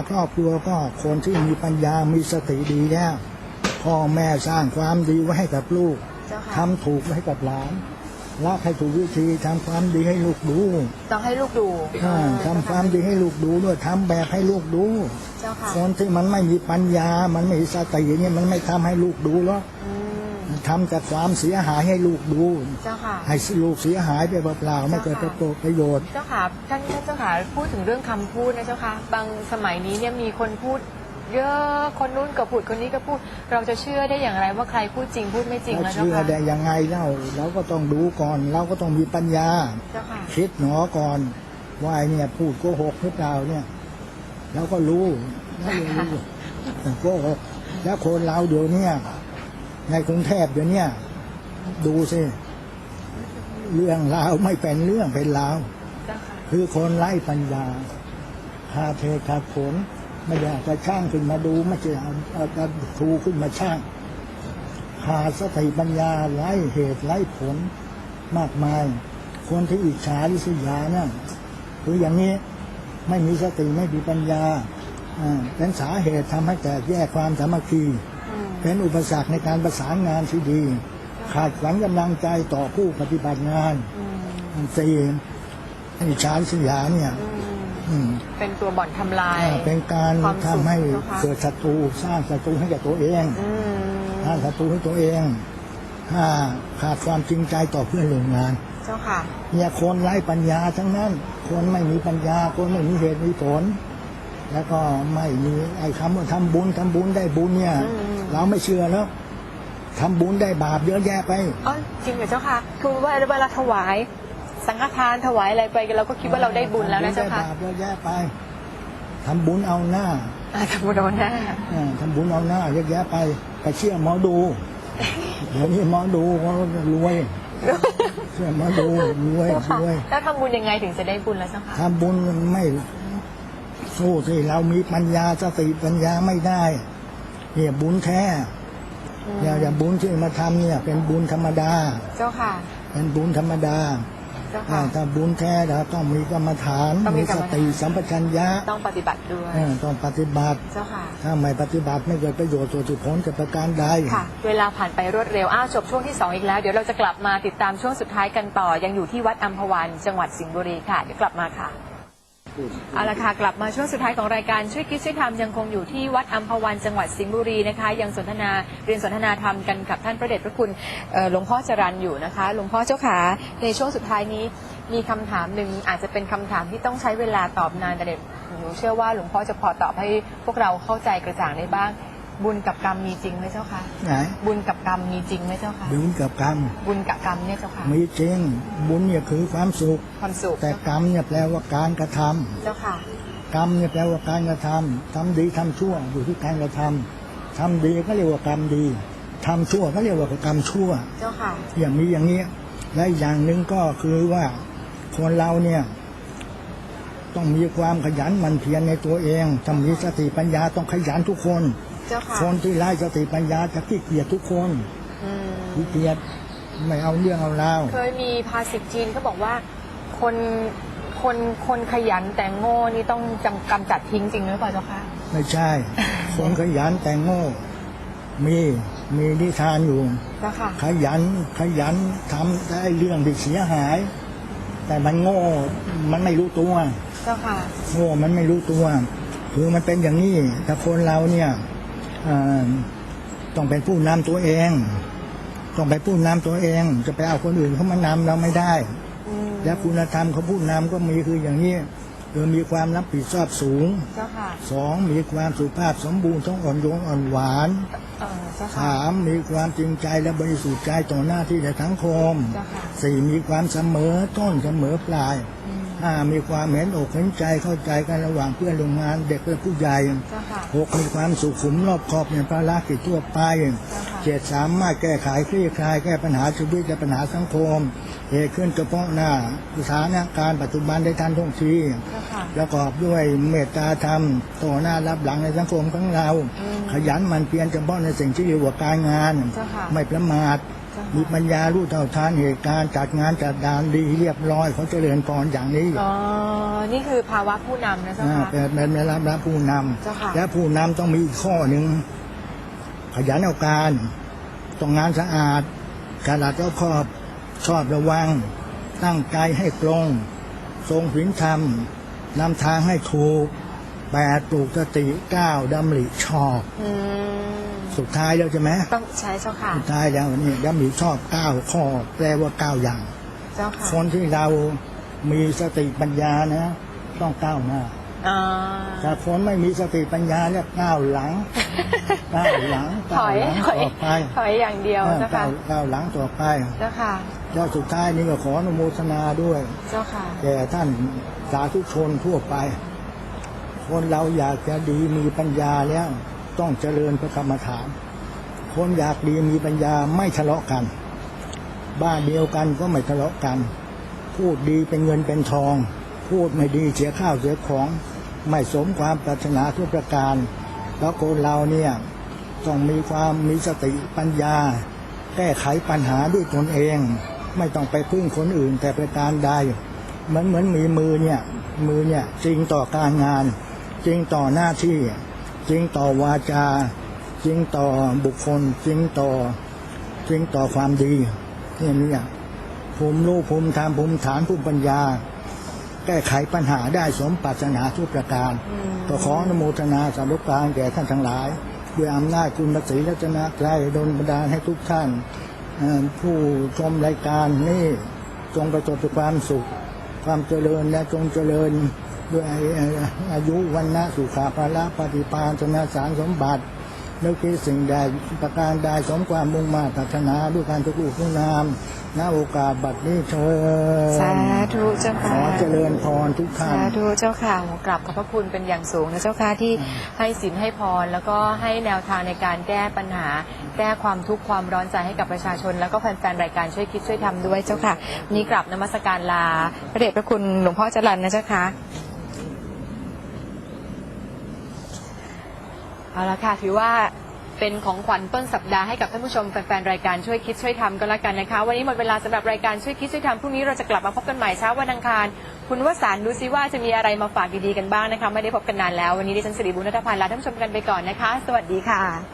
ครอบครัวก็คนที่มีปัญญา มีสติดีแล้วพ่อแม่สร้างความดีไว้ให้กับลูกเจ้าค่ะทำถูกไว้ให้กับหลานรักให้ถูกวิธีทำความดีให้ลูกดูต้องให้ลูกดูอ่าทำความดีให้ลูกดูด้วยทำแบบให้ลูกดู เจ้าค่ะคนที่มันไม่มีปัญญา มันไม่มีสติเนี่ยมันไม่ทำให้ลูกดูหรอก อืมมัน ทำแต่ความเสียหายให้ลูกดู เจ้าค่ะ ให้ลูกเสียหายไปเปล่าๆไม่เกิดประโยชน์เจ้าค่ะท่านท่านเจ้าค่ะพูดถึงเรื่องคำพูดนะเจ้าค่ะ บางสมัยนี้เนี่ยมีคนพูดเยอะคนนู้นก็พูดคนนี้ก็พูด เราจะเชื่อได้อย่างไรว่าใครพูดจริงพูดไม่จริงเรานะเจ้าเชื่อค่ะได้ยังไงเล่าเราก็ต้องดูก่อนเราก็ต้องมีปัญญาเจ้าค่ะคิดหนอก่อน ว่าไอ้เนี่ยพูดโกหกหรือเปล่าเนี่ยเราก็รู้เราก็รู้โกหกแล้วคนเราเดี๋ยวเนี้ ในกรุงเทพเดี๋ยวนี้ดูสิเรื่องราวไม่เป็นเรื่องเป็นราว คือคนไร้ปัญญาคาเทคาผล ไม่อยากจะช่างขึ้นมาดู ไม่ใช่เอาเอาครูขึ้นมาช่างขาสติปัญญาไร้เหตุไร้ผลมากมาย คนที่อิจฉาริษยานั่นคืออย่างนี้ไม่มีสติไม่มีปัญญาเป็นสาเหตุทำให้แตกแยกความสามัคคี เป็นอุปสรรคในการประสานงานที่ดี ขาดขวัญกำลังใจต่อผู้ปฏิบัติงานอืมอันสี่อิจฉาริษยาเนี่ยอืมอืมเป็นตัวบ่อนทำลายอ่าเป็นการความสุขทำให้เจ้าค่ะเกิดศัตรูสร้างศัตรูให้กับตัวเองอืมสร้างศัตรูให้ตัวเองถ้าขาดความจริงใจต่อเพื่อนร่วมงาน เจ้าค่ะเนี่ยคนไร้ปัญญาทั้งนั้น คนไม่มีปัญญา คนไม่มีเหตุมีผล แล้วก็ไม่มีไอ้คำว่าทำบุญทำบุญได้บุญเนี่ยอืม เราไม่เชื่อแล้วทำบุญได้บาปเยอะแยะไป อ๋อจริงเหรอเจ้าค่ะ คือว่าเวลาถวาย สังฆทานถวายอะไรไปเราก็คิดว่าเราได้บุญแล้วนะเจ้าค่ะทำบุญได้บาปเยอะแยะไปทำบุญเอาหน้าอ่าทำบุญโดนหน้าอ่าทำบุญเอาหน้าเยอะแยะไปไปเชื่อหมอดู เดี๋ยวนี้หมอดูเขารวยเชื่อหมอดูรวยเจ้าค่ะรวยแล้วทำบุญยังไงถึงจะได้บุญแล้วเจ้าค่ะทำบุญมันไม่สู้ที่เรามีปัญญาสติปัญญาไม่ได้ เนี่ยบุญแท้อืมอย่าอย่าบุญที่มาทำเนี่ย เป็นบุญธรรมดา เจ้าค่ะ เป็นบุญธรรมดาเจ้าอ่าค่ะ ถ้าบุญแท้เราต้องมีกรรมฐานต้องมีมีกรสรมฐาน ติสัมปชัญญะต้องปฏิบัติด้วย เออต้องปฏิบัติ เจ้าค่ะ ถ้าไม่ปฏิบัติไม่เกิดประโยชน์ส่วนผลจะประการใด ค่ะ เวลาผ่านไปรวดเร็ว อ้าวจบช่วงที่ 2 อีกแล้ว เดี๋ยวเราจะกลับมาติดตามช่วงสุดท้ายกันต่อ ยังอยู่ที่วัดอัมพวัน จังหวัดสิงห์บุรีค่ะ เดี๋ยวกลับมาค่ะ เอาละค่ะกลับมาช่วงสุดท้ายของรายการช่วยคิดช่วยทำยังคงอยู่ที่วัดอัมพวันจังหวัดสิงห์บุรีนะคะ ยังสนทนาเรียนสนทนาธรรมกันกับท่านพระเดชพระคุณหลวงพ่อจรันอยู่นะคะหลวงพ่อเจ้าขาในช่วงสุดท้ายนี้มีคำถามหนึ่งอาจจะเป็นคำถามที่ต้องใช้เวลาตอบนานแต่เด็กหนูเชื่อว่าหลวงพ่อจะพอตอบให้พวกเราเข้าใจกระจ่างได้บ้าง บุญกับกรรมมีจริงไหมเจ้าคะไหนบุญกับกรรมมีจริงไหมเจ้าคะบุญกับกรรม บุญกับกรรมเนี่ยเจ้าค่ะมีจริง บุญเนี่ยคือความสุข ความสุข แต่กรรมเนี่ยแปลว่าการกระทำเจ้าค่ะ กรรมเนี่ยแปลว่าการกระทำทำดีทำชั่วอยู่ที่การกระทำทำดีก็เรียกว่ากรรมดีทำชั่วก็เรียกว่ากรรมชั่ว เจ้าค่ะ อย่างนี้อย่างนี้ และอีกอย่างหนึ่งก็คือว่าคนเราเนี่ยต้องมีความขยันหมันเพียรในตัวเองต้องมีสติปัญญาต้องขยันทุกคน เจ้าค่ะคนที่ไร้สติปัญญาจะขี้เกียจทุกคนอืมขี้เกียจไม่เอาเรื่องเอาราวเคยมีภาษิตจีนเขาบอกว่า คนคนคนขยันแต่โง่นี่ต้องจำกำจัดทิ้งจริงหรือเปล่าเจ้าคะไม่ใช่ คนขยันแต่โง่ มีมีนิทานอยู่ เจ้าค่ะ ขยันขยันทำได้เรื่องที่เสียหาย แต่มันโง่มันไม่รู้ตัว เจ้าค่ะ โง่มันไม่รู้ตัว คือมันเป็นอย่างนี้ถ้าคนเราเนี่ยเอ่อ ต้องเป็นผู้นำตัวเอง ต้องเป็นผู้นำตัวเอง จะไปเอาคนอื่นเขามานำเราไม่ได้อืมและคุณธรรมของผู้นำก็มีคืออย่างนี้คือมีความรับผิดชอบสูงเจ้าค่ะสองมีความสุภาพสมบูรณ์ต้องอ่อนโยนอ่อนหวานเออเจ้าค่ะสามมีความจริงใจและบริสุทธิ์ใจต่อหน้าที่ในสังคมเจ้าค่ะสี่มีความเสมอต้นเสมอปลายอืม ห้ามีความเห็นอกเห็นใจเข้าใจกันระหว่างเพื่อนร่วมงานเด็กและผู้ใหญ่เจ้าค่ะหกมีความสุขุมรอบคอบในภารกิจทั่วไปค่ะเจ็ดสามารถแก้ไขคลี่คลายแก้ปัญหาชีวิตและปัญหาสังคมเหตุขึ้นเฉพาะหน้าสถานการณ์ปัจจุบันได้ทันท่วงทีเจ้าค่ะประกอบด้วยเมตตาธรรมต่อหน้ารับหลังในสังคมของเราอืมขยันหมันเพียรเฉพาะในสิ่งที่เรียกว่าการงานเจ้าค่ะไม่ประมาทเจ้าค่ะ มีปัญญารู้เท่าทานเหตุการณ์จัดงานจัดดานดีเรียบร้อยเขาเจริญพรอย่างนี้อ๋อ นี่คือภาวะผู้นำนะเจ้าอ่าค่ะ เป็นเป็นเป็นรับรับผู้นเจ้าค่ะำและผู้นำต้องมีอีกข้อหนึ่งขยันเอาการต้องงานสะอาดกระดาษเจ้าครอบชอบระวัง ตั้งใจให้ตรง ทรงศีลธรรมนำทางให้ถูกแปดปลูกสติเก้าดำริชอบ อืม สุดท้ายแล้วใช่ไหมต้องใช้เจ้าค่ะสุดท้ายแล้วนี่ดำริชอบเก้าข้อแปลว่าเก้าอย่างเจ้าค่ะคนที่เรามีสติปัญญานะ ต้องก้าวหน้าอ่าแต่คนไม่มีสติปัญญาเนี่ยก้าวหลังก้าวหลังถก้าวอยหลังถอยต่อไปถอยอย่างเดียวเออเจ้าค่ะก้าวก้าวหลังต่อไปเจ้าค่ะแล้วสุดท้ายนี่ก็ขออนุโมทนาด้วย เจ้าค่ะ แก่ท่านสาธุชนทั่วไป คนเราอยากจะดีมีปัญญาแล้ว ต้องเจริญพระกรรมฐาน คนอยากดีมีปัญญาไม่ทะเลาะกัน บ้านเดียวกันก็ไม่ทะเลาะกัน พูดดีเป็นเงินเป็นทอง พูดไม่ดีเสียข้าวเสียของ ไม่สมความปรารถนาทุกประการ แล้วคนเราเนี่ยต้องมีความมีสติปัญญา แก้ไขปัญหาด้วยตนเอง ไม่ต้องไปพึ่งคนอื่นแต่ประการใดเหมือนเหมือนมีมือเนี่ยมือเนี่ยจริงต่อการงาน จริงต่อหน้าที่ จริงต่อวาจา จริงต่อบุคคล จริงต่อจริงต่อความดีเนี่ยเนี่ยภูมิรู้ภูมิธรรมภูมิฐานภูมิปัญญา แก้ไขปัญหาได้สมปรารถนาทุกประการอืมก็ขออนุโมทนาสาธุการแก่ท่านทั้งหลายด้วยอำนาจคุณพระศรีรัตนตรัยดลบันดาลให้ทุกท่านเอ่อผู้ชมรายการนี้จงประสบแต่ความสุข ความเจริญและจงเจริญ ด้วยเอ่ออายุวันนะสุขาภาละปฏิปานชนะสารสมบัตินึกคิดสิ่งใดประการใดสมความมุ่งมาตรารถนาด้วยการทุกลูกทุกนามณโอกาสบัดนี้เชิญสาธุเจ้าขค่ะอเจริญพรทุกท่านสาธุเจ้าค่ะโหกลับขอบพระคุณเป็นอย่างสูงนะเจ้าค่ะที่ให้สินให้พร แล้วก็ให้แนวทางในการแก้ปัญหา แก้ความทุกข์ความร้อนใจให้กับประชาชน แล้วก็แฟนๆรายการช่วยคิดช่วยทำด้วยเจ้าค่ะวันนี้กลับนมัสการลาพระเดชพระคุณหลวงพ่อจรันนะเจ้าค่ะ เอาละค่ะถือว่าเป็นของขวัญต้นสัปดาห์ให้กับท่านผู้ชมแฟนๆรายการช่วยคิดช่วยทำก็แล้วกันนะคะ วันนี้หมดเวลาสำหรับรายการช่วยคิดช่วยทำพรุ่งนี้เราจะกลับมาพบกันใหม่เช้าวันอังคาร คุณวสานต์ดูซิว่าจะมีอะไรมาฝากดีๆกันบ้างนะคะ ไม่ได้พบกันนานแล้ววันนี้ดิฉันสิริบุญนัทพันธ์ลาท่านผู้ชมกันไปก่อนนะคะ สวัสดีค่ะ